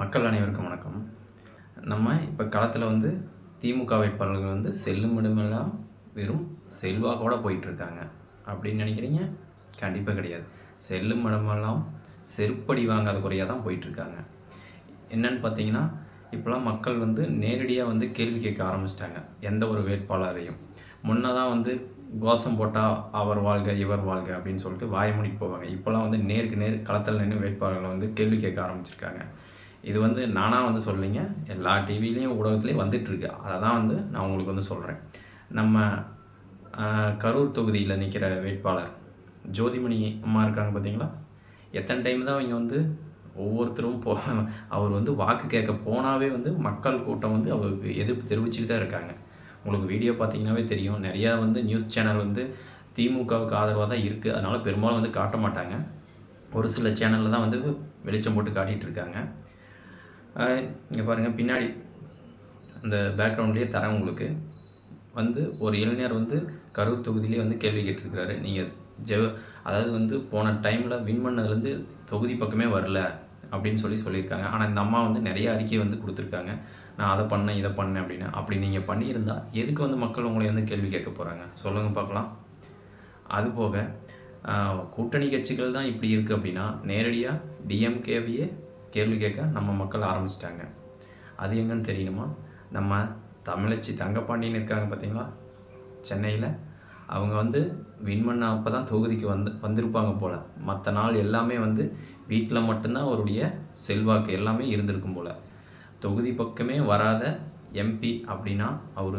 மக்கள் அனைவருக்கும் வணக்கம். நம்ம இப்போ களத்தில் வந்து திமுக வேட்பாளர்கள் வந்து செல்லும் இடமெல்லாம் வெறும் செல்வாக்கோடு போயிட்டுருக்காங்க. அப்படின்னு நினைக்கிறீங்க? கண்டிப்பாக கிடையாது. செல்லும் இடமெல்லாம் செருப்படி வாங்காத குறையாக தான் போயிட்டுருக்காங்க. என்னன்னு பார்த்தீங்கன்னா இப்போலாம் மக்கள் வந்து நேரடியாக வந்து கேள்வி கேட்க ஆரம்பிச்சிட்டாங்க. எந்த ஒரு வேட்பாளரையும். முன்னே தான் வந்து கோஷம் போட்டால் அவர் வாழ்க இவர் வாழ்க அப்படின்னு சொல்லிட்டு வாய மூடிட்டு போவாங்க. இப்போலாம் வந்து நேருக்கு நேர் களத்தில் நின்று வேட்பாளர்களை வந்து கேள்வி கேட்க ஆரம்பிச்சிருக்காங்க. இது வந்து நானாக வந்து சொல்லிங்க எல்லா டிவிலையும் ஊடகத்துலேயும் வந்துட்டுருக்கு. அதை தான் வந்து நான் உங்களுக்கு வந்து சொல்கிறேன் நம்ம கரூர் தொகுதியில் நிற்கிற வேட்பாளர் ஜோதிமணி அம்மா இருக்காங்க பார்த்தீங்களா எத்தனை டைம் தான் அவங்க வந்து ஒவ்வொருத்தரும் போ அவர் வந்து வாக்கு கேட்க போனாவே வந்து மக்கள் கூட்டம் வந்து அவர் எதிர்ப்பு தெரிவிச்சுட்டு தான் இருக்காங்க. உங்களுக்கு வீடியோ பார்த்தீங்கன்னாவே தெரியும். நிறையா வந்து நியூஸ் சேனல் வந்து திமுகவுக்கு ஆதரவாக தான் இருக்குது அதனால் பெரும்பாலும் வந்து காட்ட மாட்டாங்க. ஒரு சில சேனலில் தான் வந்து வெளிச்சம் போட்டு காட்டிகிட்டு இருக்காங்க. இங்கே பாருங்கள் பின்னாடி அந்த பேக்ரவுண்ட்லேயே தரேன் உங்களுக்கு. வந்து ஒரு இளைஞர் வந்து கரூர் தொகுதியிலே வந்து கேள்வி கேட்டிருக்கிறாரு. நீங்கள் ஜெவ அதாவது வந்து போன டைமில் வின் பண்ணதுலேருந்து தொகுதி பக்கமே வரல அப்படின்னு சொல்லி சொல்லியிருக்காங்க. ஆனால் இந்த அம்மா வந்து நிறைய அறிக்கை வந்து கொடுத்துருக்காங்க. நான் அதை பண்ணேன் இதை பண்ணேன் அப்படின்னு. அப்படி நீங்கள் பண்ணியிருந்தால் எதுக்கு வந்து மக்கள் உங்களை வந்து கேள்வி கேட்க போகிறாங்க சொல்லுங்கள் பார்க்கலாம். அதுபோக கூட்டணி கட்சிகள் தான் இப்படி இருக்குது அப்படின்னா நேரடியாக டிஎம்கேவையே கேள்வி கேட்க நம்ம மக்கள் ஆரம்பிச்சிட்டாங்க. அது எங்கன்னு தெரியணுமா? நம்ம தமிழச்சி தங்கப்பாண்டியன் இருக்காங்க பார்த்தீங்களா? சென்னையில். அவங்க வந்து வின் பண்ண அப்போ தான் தொகுதிக்கு வந்து வந்திருப்பாங்க போல். மற்ற நாள் எல்லாமே வந்து வீட்டில் மட்டும்தான் அவருடைய செல்வாக்கு எல்லாமே இருந்திருக்கும் போல். தொகுதி பக்கமே வராத எம்பி அப்படின்னா அவர்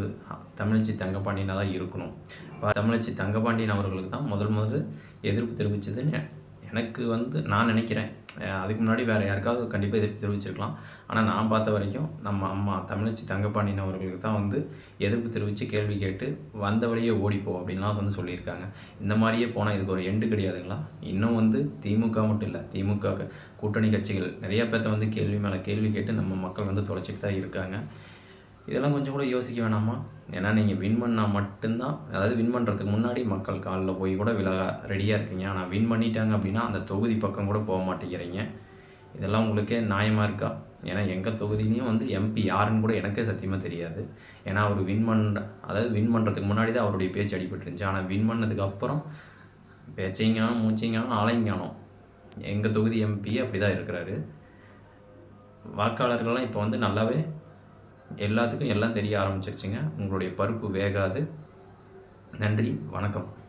தமிழச்சி தங்கப்பாண்டியனாக தான் இருக்கணும். தமிழச்சி தங்கப்பாண்டியன் அவர்களுக்கு தான் முதல் முதல் எதிர்ப்பு தெரிவித்ததுன்னு எனக்கு வந்து நான் நினைக்கிறேன். அதுக்கு முன்னாடி வேறு யாருக்காவது கண்டிப்பாக எதிர்ப்பு தெரிவிச்சிருக்கலாம். ஆனால் நான் பார்த்த வரைக்கும் நம்ம அம்மா தமிழச்சி தங்கப்பாண்டியன் அவர்களுக்கு தான் வந்து எதிர்ப்பு தெரிவித்து கேள்வி கேட்டு வந்த வழியே ஓடிப்போ அப்படின்லாம் வந்து சொல்லியிருக்காங்க. இந்த மாதிரியே போனால் இதுக்கு ஒரு எண்டு கிடையாதுங்களா? இன்னும் வந்து திமுக மட்டும் இல்லை திமுக கூட்டணி கட்சிகள் நிறைய பேர்த்த வந்து கேள்வி மேலே கேள்வி கேட்டு நம்ம மக்கள் வந்து தொலைச்சிட்டு தான் இருக்காங்க. இதெல்லாம் கொஞ்சம் கூட யோசிக்க வேணாமா? ஏன்னா நீங்கள் வின் பண்ணால் மட்டும்தான் அதாவது வின் பண்ணுறதுக்கு முன்னாடி மக்கள் காலில் போய் கூட விலக ரெடியாக இருக்கீங்க. ஆனால் வின் பண்ணிட்டாங்க அப்படின்னா அந்த தொகுதி பக்கம் கூட போக மாட்டேங்கிறீங்க. இதெல்லாம் உங்களுக்கே நியாயமாக இருக்கா? ஏன்னா எங்கள் தொகுதியிலையும் வந்து எம்பி யாருன்னு கூட எனக்கே சத்தியமாக தெரியாது. ஏன்னா அவர் வின் பண்ண அதாவது வின் பண்ணுறதுக்கு முன்னாடி தான் அவருடைய பேச்சு அடிபட்டுருந்துச்சு ஆனால் வின் பண்ணதுக்கு அப்புறம் பேச்சைங்கானும் மூச்சைங்கானும் ஆலைங்கானும் எங்கள் தொகுதி எம்பி அப்படி தான் இருக்கிறாரு. வாக்காளர்கள்லாம் இப்போ வந்து நல்லாவே எல்லாத்துக்கும் எல்லாம் தெரிய ஆரம்பிச்சிருச்சுங்க. உங்களுடைய பருப்பு வேகாது. நன்றி வணக்கம்.